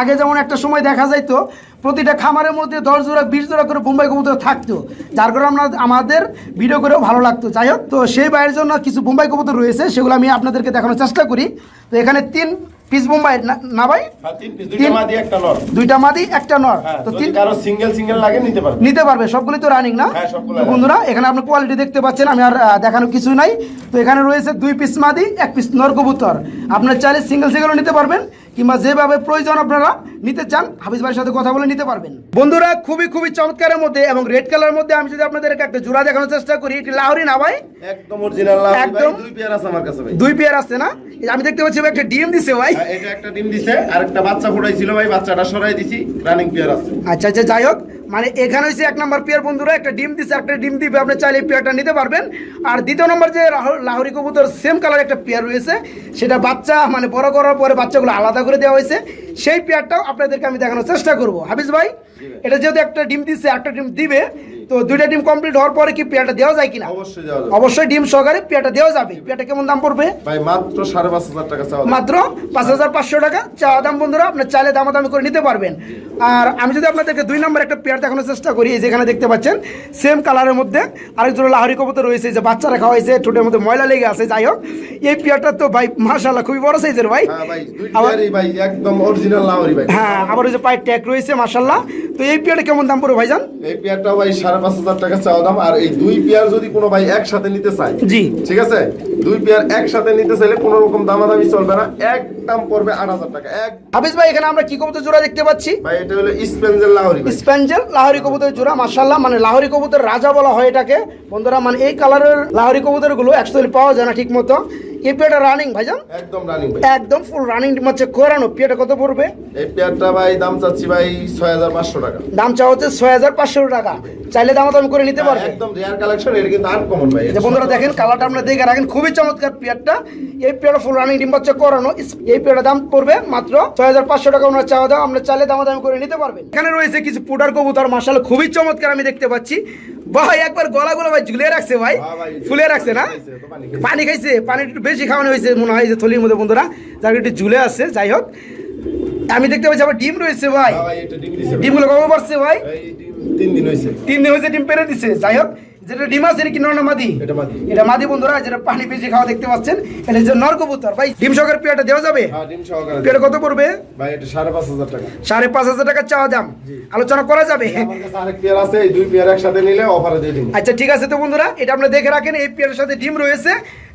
[SPEAKER 1] আগে যেমন একটা সময় দেখা যাইতো, প্রতিটা খামারের মধ্যে দশ জোড়া, বিশ জোড়া করে বোম্বাই কবুতর থাকতো। যার কারণে আমরা আমাদের ভিডিও করেও ভালো লাগতো। যাই হোক, তো সেই বাইরের জন্য কিছু বোম্বাই কবুতর রয়েছে, সেগুলো আমি আপনাদেরকে দেখানোর চেষ্টা করি। তো এখানে তিন পিস বোম্বাই না- ভাই?
[SPEAKER 2] হ্যাঁ, তিন দুইটা মাদি একটা নর।
[SPEAKER 1] দুইটা মাদি একটা নর।
[SPEAKER 2] হ্যাঁ
[SPEAKER 1] তো তিন
[SPEAKER 2] কারও সিঙ্গেল সিঙ্গেল লাগে নিতে পারবে।
[SPEAKER 1] নিতে পারবে সবগুলি তো রানিং না?
[SPEAKER 2] হ্যাঁ।
[SPEAKER 1] বন্ধুরা এখানে আপনি কোয়ালিটি দেখতে পাচ্ছেন আমি আর দেখানো কিছু নাই। তো এখানে রয়েছে দুই পিস মাদি এক পিস নর কবুতর। আপনার চাইলে সিঙ্গেল সিঙ্গেলও নিতে পারবেন। কিংবা যেভাবে প্রয়োজন আপনারা নিতে চান হাফিজ ভাইয়ের সাথে কথা বলে নিতে পারবেন। বন্ধুরা খুবই খুবই চমৎকারের মধ্যে এবং রেড কালার মধ্যে আমি যদি আপনাদের একটা জোড়া দেখানোর চেষ্টা করি এটি লাহরি না ভাই?
[SPEAKER 2] একদম অরিজিনাল লাহরি
[SPEAKER 1] একদম।
[SPEAKER 2] দুই পেয়ার আছে আমার কাছে ভাই।
[SPEAKER 1] দুই পেয়ার আছে না? আমি দেখতে পাচ্ছি একটা ডিম দিছে ভাই।
[SPEAKER 2] হ্যাঁ, এটা একটা ডিম দিছে আর একটা বাচ্চা ফুটাইছিল ভাই বাচ্চাটা সরাই দিছি রানিং পেয়ার আছে।
[SPEAKER 1] আচ্ছা আচ্ছা যাই হোক মানে এখানে হচ্ছে এক নম্বর পেয়ার বন্ধুরা একটা ডিম দিচ্ছে একটা ডিম দিবে আপনি চাইলে পেয়ারটা নিতে পারবেন। আর দ্বিতীয় নম্বর যে লাহরি কবুতর সেম কালার একটা পেয়ার রয়েছে। সেটা বাচ্চা মানে বড় করার পরে বাচ্চাগুলো আলাদা করে দেওয়া হয়েছে। সেই পেয়ারটাও আপনাদেরকে আমি দেখানোর চেষ্টা করব। হাফিজ ভাই এটা যেহেতু একটা ডিম দিচ্ছে একটা ডিম দিবে তো দুইটা ডিম কমপ্লিট হওয়ার পরে কি পেয়ারটা দেওয়া যায় কিনা?
[SPEAKER 2] অবশ্যই দেওয়া যাবে।
[SPEAKER 1] অবশ্যই ডিম সহকারে পেয়ারটা দেওয়া যাবে। পেয়ারটা কেমন দাম পড়বে?
[SPEAKER 2] ভাই মাত্র পাঁচ হাজার টাকা চাওয়া
[SPEAKER 1] মাত্র পাঁচ হাজার পাঁচশো টাকা চাওয়া দাম বন্ধুরা। আপনার চালে চাইলে দামাদামি করে নিতে পারবেন। আর আমি যদি আপনাদেরকে দুই নম্বর একটা পেয়ার দেখানোর চেষ্টা করি যেখানে দেখতে পাচ্ছেন সেম কালারের মধ্যে আরেকজন লাহরি কবুতর রয়েছে যে বাচ্চা রাখা হয়েছে ঠোঁটের মধ্যে ময়লা লেগে আছে যাই হোক। এই পেয়ারটা তো ভাই মাশাল্লাহ খুবই বড় সাইজের ভাই।
[SPEAKER 2] হ্যাঁ ভাই
[SPEAKER 1] আবার-
[SPEAKER 2] ভাই একদম অরিজিনাল লাহরি ভাই।
[SPEAKER 1] হ্যাঁ আবার ওই যে পায়ের ট্যাগ রয়েছে মাশাল্লাহ তো এই পেয়ারটা কেমন দাম পড়বে ভাইজান?
[SPEAKER 2] এই পেয়ারটা ভাই সাড়ে পাঁচ হাজার টাকা চাওয়া দাম আর এই দুই পেয়ার যদি কোনো ভাই একসাথে নিতে চায়
[SPEAKER 1] জি।
[SPEAKER 2] ঠিক আছে? দুই পেয়ার একসাথে নিতে চাইলে কোনো রকম দামাদামি চলবে না একদম পড়বে আট হাজার টাকা এক
[SPEAKER 1] হাফিজ ভাই এখানে আমরা কি কবুতর জোড়া দেখতে পাচ্ছি?
[SPEAKER 2] ভাই এটা হলো স্পেঞ্জেল লাহরি ভাই।
[SPEAKER 1] স্প্যাঞ্জেল লাহোরি কবুতরের জোড়া মানে লাহোরি কবুতর রাজা বলা হয় এটাকে। বন্ধুরা মানে এই কালারের লাহরি কবুতরগুলো অ্যাকচুয়ালি পাওয়া যায় না ঠিক মতো এই পেয়ারটা রানিং ভাইজান?
[SPEAKER 2] একদম রানিং ভাই।
[SPEAKER 1] একদম ফুল রানিং হচ্ছে করানো পেয়ারটা কত পড়বে?
[SPEAKER 2] এই পেয়ারটা ভাই দাম চাচ্ছি ভাই ছয় হাজার পাঁচশো টাকা।
[SPEAKER 1] দাম চাও হচ্ছে ছয় হাজার পাঁচশো টাকা। চাইলে দাম দাম করে নিতে পারবে।
[SPEAKER 2] একদম রেয়ার কালেকশন এটা কিন্তু আনকমন ভাই।
[SPEAKER 1] বন্ধুরা দেখেন কালারটা আপনারা দেখে রাখেন। খুবই চমৎকার পেয়ারটা। এই পেয়ারটা ফুল রানিং ডিম বাচ্চা করানো এই পেয়ারটার দাম পড়বে মাত্র ছয় হাজার পাঁচশো টাকা ওনার চাওয়া দাম আমরা চাইলে দাম দাম করে নিতে পারবেন। এখানে রয়েছে কিছু পুটার কবুতর মাসাল খুবই চমৎকার আমি দেখতে পাচ্ছি। ভাই একবার গলাগুলো ভাই ঝুলিয়ে রাখছে ভাই।
[SPEAKER 2] হ্যাঁ
[SPEAKER 1] ফুলে রাখছে না?
[SPEAKER 2] পানি খাইছে।
[SPEAKER 1] পানি একটু বেশি খাওয়ানো হয়েছে মনে হয় যে থলির মধ্যে বন্ধুরা। যার একটু ঝুলে আছে যাই হোক। আমি দেখতে পাচ্ছি আবার ডিম রয়েছে ভাই।
[SPEAKER 2] হ্যাঁ
[SPEAKER 1] ডিমগুলো কবে পারছে ভাই?
[SPEAKER 2] তিন দিন হয়েছে।
[SPEAKER 1] তিন দিন হয়েছে ডিম পেরে দিছে যাই হোক। যেটা ডিমাস এটা কি নর না মাদি?
[SPEAKER 2] এটা মাদি।
[SPEAKER 1] এটা মাদি বন্ধুরা যেটা পানি বেশি খাওয়া দেখতে পাচ্ছেন এটা যে নর কবুতর। ভাই ডিম সহকারে পেয়ারটা দেওয়া যাবে?
[SPEAKER 2] হ্যাঁ ডিম সহকারে
[SPEAKER 1] পেয়ার কত পড়বে?
[SPEAKER 2] ভাই এটা সাড়ে পাঁচ হাজার টাকা।
[SPEAKER 1] সাড়ে পাঁচ হাজার টাকা চাওয়া দাম। আলোচনা করা যাবে?
[SPEAKER 2] আমার কাছে আরেক পেয়ার আছে এই দুই পেয়ার একসাথে নিলে অফারে দিয়ে দিন
[SPEAKER 1] আচ্ছা ঠিক আছে তো বন্ধুরা এটা আপনারা দেখে রাখেন এই পেয়ারের সাথে ডিম রয়েছে।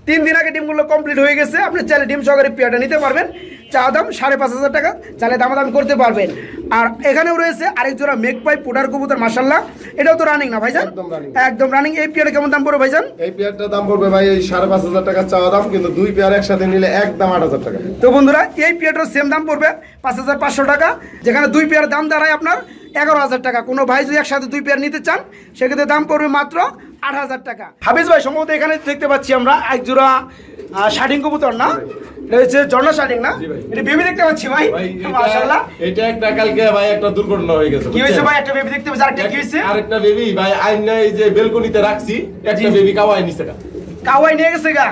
[SPEAKER 1] তিন দিন আগে ডিমগুলো কমপ্লিট হয়ে গেছে। আপনি চাইলে ডিম সহকারে পেয়ারটা নিতে পারবেন। চা দাম সাড়ে পাঁচ হাজার টাকা চাইলে দাম দাম করতে পারবেন। আর এখানেও রয়েছে আরেক জোড়া মেঘ পাই পুটার কবুতর মাসাল্লাহ এটাও তো রানিং না ভাইজান?
[SPEAKER 2] একদম
[SPEAKER 1] রানিং এই পেয়ারে কেমন দাম পড়বে ভাইজান?
[SPEAKER 2] এই পেয়ারটার দাম পড়বে ভাই এই সাড়ে পাঁচ হাজার টাকা চাওয়া দাম কিন্তু দুই পেয়ার একসাথে নিলে একদম আট হাজার টাকা।
[SPEAKER 1] তো বন্ধুরা এই পেয়ারটার সেম দাম পড়বে পাঁচ হাজার পাঁচশো টাকা। যেখানে দুই পেয়ার দাম দাঁড়ায় আপনার এগারো হাজার টাকা। কোনো ভাই যদি একসাথে দুই পেয়ার নিতে চান সেক্ষেত্রে দাম পড়বে মাত্র আট হাজার টাকা। হাফিজ ভাই সম্ভবত এখানে দেখতে পাচ্ছি আমরা এক জোড়া শাডিং কবুতর না? এটা হচ্ছে ঝর্ণা না? এটা বেবি দেখতে পাচ্ছি ভাই মাশাল্লাহ
[SPEAKER 4] এটা একটা কালকে ভাই একটা দুর্ঘটনা হয়ে গেছে
[SPEAKER 1] কি হয়েছে ভাই? একটা বেবি দেখতে পাচ্ছি আরেকটা কি হয়েছে?
[SPEAKER 4] আরেকটা বেবি ভাই আইনা এই যে বেলকনিতে রাখছি একটা বেবি কাওয়াই নিছে।
[SPEAKER 1] কাওয়াই নিয়ে গেছে গা।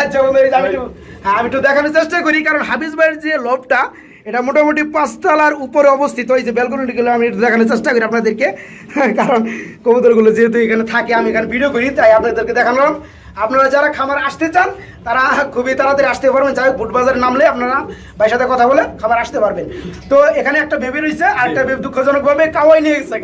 [SPEAKER 1] আচ্ছা বন্ধু আমি একটু হ্যাঁ, আমি একটু দেখানোর চেষ্টা করি কারণ হাফিজ ভাইয়ের যে লবটা এটা মোটামুটি পাঁচতলার উপরে অবস্থিত। এই যে ব্যালকনিগুলো আমি দেখানোর চেষ্টা করি আপনাদেরকে। কারণ কবুতরগুলো যেহেতু এখানে থাকে, আমি এখানে ভিডিও করি, তাই আপনাদেরকে দেখালাম। আপনারা যারা খামার আসতে চান তারা খুবই তাড়াতাড়ি আসতে পারবেন যাই হোক বাজারে নামলে আপনারা ভাইয়ের সাথে কথা বলে খামার আসতে পারবেন তো এখানে একটা বেবি রয়েছে আর একটা বেবি দুঃখজনকভাবে কাওয়াই নিয়ে গেছে।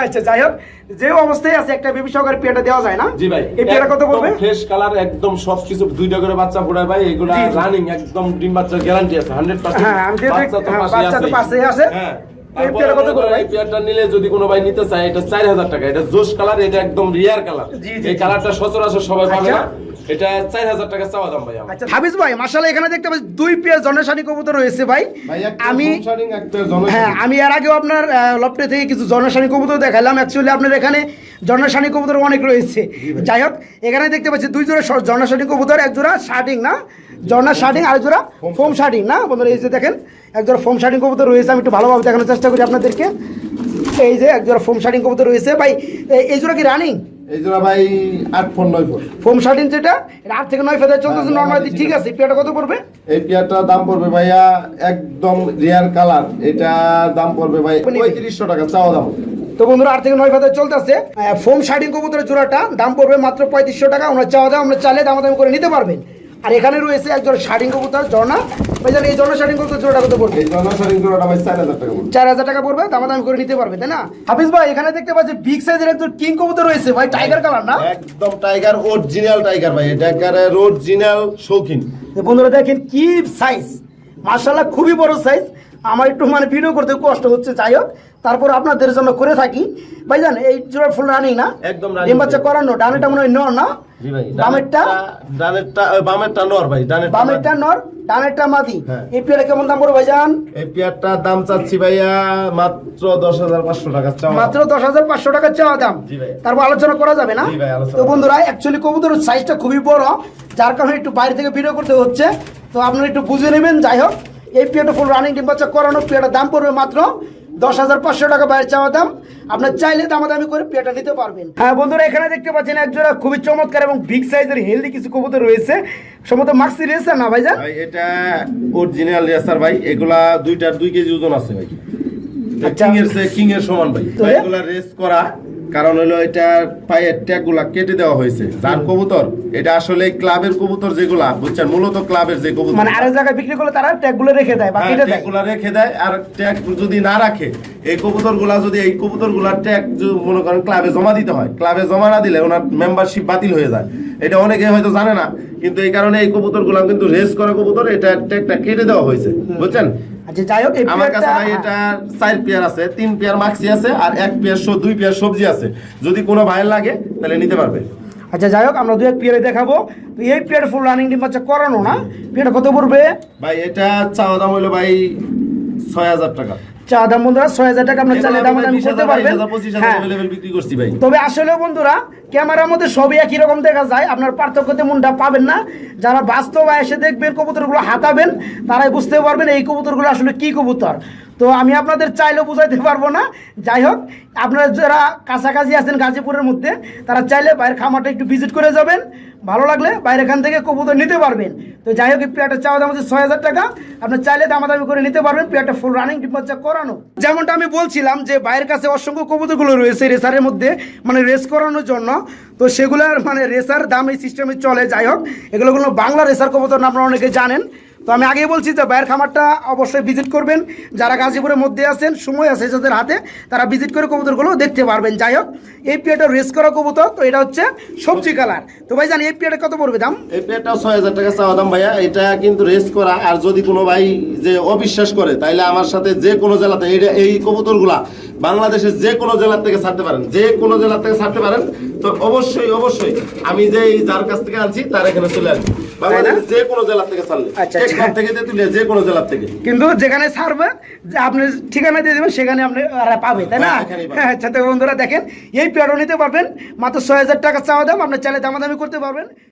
[SPEAKER 1] আচ্ছা যাই হোক যে অবস্থায় আছে একটা বেবি সহকারে পেয়ারটা দেওয়া যায় না
[SPEAKER 4] জি ভাই
[SPEAKER 1] এই পেয়ারা কত পড়বে
[SPEAKER 4] ফ্রেশ কালার একদম সবকিছু দুইটা করে বাচ্চা ফুটায় ভাই এগুলা। রানিং একদম ডিম বাচ্চার গ্যারান্টি আছে 100%
[SPEAKER 1] হ্যাঁ,
[SPEAKER 4] বাচ্চা তো
[SPEAKER 1] হ্যাঁ, বাচ্চা। পাশেই আছে।
[SPEAKER 4] হ্যাঁ
[SPEAKER 1] এই
[SPEAKER 4] তারপরে
[SPEAKER 1] কত করে ভাই?
[SPEAKER 4] পেয়ারটা নিলে যদি কোনো ভাই নিতে চায় এটা 4000 টাকা এটা জোশ কালার এটা একদম রিয়ার কালার এই। কালারটা সচরাচর সবাই পাবে
[SPEAKER 1] আচ্ছা।
[SPEAKER 4] না এটা চার হাজার টাকা চাওয়া দাম ভাই
[SPEAKER 1] আচ্ছা ভাই এখানে দেখতে পাচ্ছি দুই পেয়ার জনসানি কবুতর রয়েছে ভাই। আমি হ্যাঁ আমি এর আগেও আপনার লপটে থেকে কিছু জনসানি কবুতর দেখালাম অ্যাকচুয়ালি আপনার এখানে জনসানি কবুতর অনেক রয়েছে। যাই হোক এখানে দেখতে পাচ্ছি দুই জোড়া জনসানি কবুতর এক জোড়া শার্টিং না? জর্না শার্টিং আর জোড়া ফোম শার্টিং। না? বন্ধুরা এই যে দেখেন এক জোড়া ফোম শার্টিং কবুতর রয়েছে। আমি একটু ভালোভাবে দেখানোর চেষ্টা করি আপনাদেরকে। এই যে এক জোড়া ফোম শার্টিং কবুতর রয়েছে। ভাই এই জোড়া কি রানিং
[SPEAKER 2] এই জোড়া ভাই আট ফোন নয় ফোন
[SPEAKER 1] ফোম যেটা এটা? আট থেকে নয় ফেদার চলতেছে নর্মালি
[SPEAKER 2] ঠিক
[SPEAKER 1] আছে কত পড়বে?
[SPEAKER 2] এই দাম পড়বে ভাইয়া একদম রেয়ার কালার এটা দাম পড়বে ভাই পঁয়ত্রিশশো টাকা চাওয়া দাম।
[SPEAKER 1] তো বন্ধুরা আট থেকে নয় ফাদার চলতেছে। ফোম শার্টিং কবুতরের জোড়াটা দাম পড়বে মাত্র পঁয়ত্রিশশো টাকা। ওনার চাওয়া দাম আমরা চালে দাম দাম করে নিতে পারবেন। আর এখানে রয়েছে একজন শার্টিং কবুতর ঝর্ণা ভাইজান এই ঝর্ণা কবুতর জোড়াটা কত পড়বে?
[SPEAKER 2] চার হাজার টাকা পড়বে।
[SPEAKER 1] দাম দাম করে নিতে পারবে তাই না? হাফিজ ভাই এখানে দেখতে পাচ্ছি বিগ সাইজের একজন কিং কবুতর রয়েছে। ভাই টাইগার কালার না?
[SPEAKER 2] একদম টাইগার অরিজিনাল টাইগার ভাই এটা অরিজিনাল শৌখিন।
[SPEAKER 1] বন্ধুরা দেখেন কি সাইজ মার্শাল্লাহ খুবই বড় সাইজ আমার একটু মানে ভিডিও করতে কষ্ট হচ্ছে যাই হোক। তারপর আপনাদের জন্য করে থাকি। ভাই ভাইজান এই জোড়া ফুল রানিং না?
[SPEAKER 2] একদম
[SPEAKER 1] বাচ্চা করানো ডানেটা মনে হয় নর না
[SPEAKER 2] জি ভাই
[SPEAKER 1] বামেরটা?
[SPEAKER 2] ডানেরটা বামেরটা নর ভাই ডানেরটা
[SPEAKER 1] বামেরটা নর ডানেরটা মাদি।
[SPEAKER 2] হ্যাঁ।
[SPEAKER 1] এই পেয়ারে কেমন দাম পড়বে ভাইজান?
[SPEAKER 2] এই পেয়ারটার দাম চাচ্ছি ভাইয়া মাত্র দশ হাজার পাঁচশো টাকা চাওয়া দাম।
[SPEAKER 1] মাত্র দশ হাজার পাঁচশো টাকা চাওয়া দাম।
[SPEAKER 2] জি ভাই।
[SPEAKER 1] তারপর আলোচনা করা যাবে না?
[SPEAKER 2] জি ভাই, আলোচনা
[SPEAKER 1] তো বন্ধুরা অ্যাকচুয়ালি কবুতরের সাইজটা খুবই বড় যার কারণে একটু বাইরে থেকে ভিডিও করতে হচ্ছে। তো আপনারা একটু বুঝে নেবেন যাই হোক। এই পেয়ারটা ফুল রানিং ডিম বাচ্চা করানো পেয়ারটার দাম পড়বে মাত্র দশ হাজার পাঁচশো টাকা বাইরে চাওয়া দাম। আপনার চাইলে দামাদামি করে পেটা নিতে পারবেন। হ্যাঁ বন্ধুরা এখানে দেখতে পাচ্ছেন একজোড়া খুবই চমৎকার এবং বিগ সাইজের হেলদি কিছু কবুতর রয়েছে। সম্ভবত মাক্সি রেসার না ভাইজান?
[SPEAKER 2] ভাই এটা অরিজিনাল রেসার ভাই। এগুলা দুইটার দুই কেজি ওজন আছে ভাই। কিং এর কিং এর সমান ভাই, এগুলা রেস করা কারণ হলো এটা পায়ের ট্যাগগুলা কেটে দেওয়া হয়েছে। যার কবুতর এটা আসলে ক্লাবের কবুতর যেগুলা বুঝছেন? মূলত ক্লাবের যে কবুতর।
[SPEAKER 1] মানে আরেক জায়গায় বিক্রি করলে তারা ট্যাগগুলো রেখে দেয় বা
[SPEAKER 2] হ্যাঁ,
[SPEAKER 1] কেটে দেয়।
[SPEAKER 2] ট্যাগগুলা রেখে দেয় আর ট্যাগ যদি না রাখে এই কবুতরগুলা যদি এই কবুতরগুলার ট্যাগ মনে করেন ক্লাবে জমা দিতে হয় ক্লাবে জমা না দিলে ওনার মেম্বারশিপ বাতিল হয়ে যায়। এটা অনেকে হয়তো জানে না কিন্তু এই কারণে এই কবুতরগুলা কিন্তু রেস করা কবুতর এটা ট্যাগটা কেটে দেওয়া হয়েছে বুঝছেন?
[SPEAKER 1] আচ্ছা যাই হোক
[SPEAKER 2] আমার কাছে ভাই এটা চার পেয়ার আছে তিন পেয়ার মাক্সি আছে আর এক পেয়ার দুই পেয়ার সবজি আছে। যদি কোনো ভাইয়ের লাগে তাহলে নিতে পারবে।
[SPEAKER 1] আচ্ছা যাই হোক আমরা দু এক পেয়ারে দেখাবো। তো এই পেয়ার ফুল রানিং ডিম বাচ্চা করানো না? পেয়ারটা কত পড়বে?
[SPEAKER 2] ভাই এটা চাওয়া দাম হলো ভাই ছয় হাজার টাকা।
[SPEAKER 1] চা দাম বন্ধুরা ছয় হাজার টাকা আপনার চালের দাম দাম করতে পারবেন। হ্যাঁ। তবে আসলে বন্ধুরা ক্যামেরার মধ্যে সবই একই রকম দেখা যায়। আপনার পার্থক্যতে মনটা পাবেন না। যারা বাস্তব এসে দেখবেন কবুতরগুলো হাতাবেন তারাই বুঝতে পারবেন এই কবুতরগুলো আসলে কি কবুতর। তো আমি আপনাদের চাইলেও বুঝাইতে পারব না। যাই হোক, আপনারা যারা কাছাকাছি আছেন গাজীপুরের মধ্যে, তারা চাইলে বাইরের খামারটা একটু ভিজিট করে যাবেন। ভালো লাগলে বাইরে এখান থেকে কবুতর নিতে পারবেন। তো যাই হোক, এই পেয়ারটা চাওয়া দাম হচ্ছে ছয় হাজার টাকা। আপনার চাইলে দামাদামি করে নিতে পারবেন, পেয়ারটা ফুল রানিং বাচ্চা করানো। যেমনটা আমি বলছিলাম যে বাইরের কাছে অসংখ্য কবুতরগুলো রয়েছে রেসারের মধ্যে মানে রেস করানোর জন্য। তো সেগুলোর মানে রেসার দাম এই সিস্টেমে চলে। যাই হোক, এগুলো কোনো বাংলা রেসার কবুতর আপনারা অনেকে জানেন। তো আমি আগেই বলছি যে বাইরের খামারটা অবশ্যই ভিজিট করবেন। যারা গাজীপুরের মধ্যে আছেন, সময় আছে যাদের হাতে, তারা ভিজিট করে কবুতরগুলো দেখতে পারবেন। যাই হোক, এই পেয়ারটা রেস করা কবুতর, তো এটা হচ্ছে সবজি কালার তো ভাই জানি, এই পেয়ারটা কত পড়বে দাম?
[SPEAKER 2] এই পেয়ারটাও ছয় হাজার টাকা চাওয়া দাম ভাইয়া। এটা কিন্তু রেস করা, আর যদি কোনো ভাই যে অবিশ্বাস করে, তাইলে আমার সাথে যে কোনো জেলাতে এইটা এই কবুতরগুলা বাংলাদেশের যে কোনো জেলার থেকে ছাড়তে পারেন। যে কোনো জেলার থেকে ছাড়তে পারেন। তো অবশ্যই অবশ্যই আমি যে এই যার কাছ থেকে আনছি, তার এখানে চলে আসবে। যে কোনো জেলা থেকে ছাড়লে
[SPEAKER 1] আচ্ছা, আচ্ছা।
[SPEAKER 2] থেকে তেঁতুলিয়া যে কোনো জেলার থেকে।
[SPEAKER 1] কিন্তু যেখানে যে আপনি ঠিকানা দিয়ে দেবেন সেখানে আপনি ওরা পাবে তাই না?
[SPEAKER 2] হ্যাঁ।
[SPEAKER 1] হ্যাঁ আচ্ছা তো বন্ধুরা দেখেন এই পেয়ারও নিতে পারবেন মাত্র ছয় হাজার টাকা চাওয়া দাম আপনার চাইলে দামাদামি করতে পারবেন।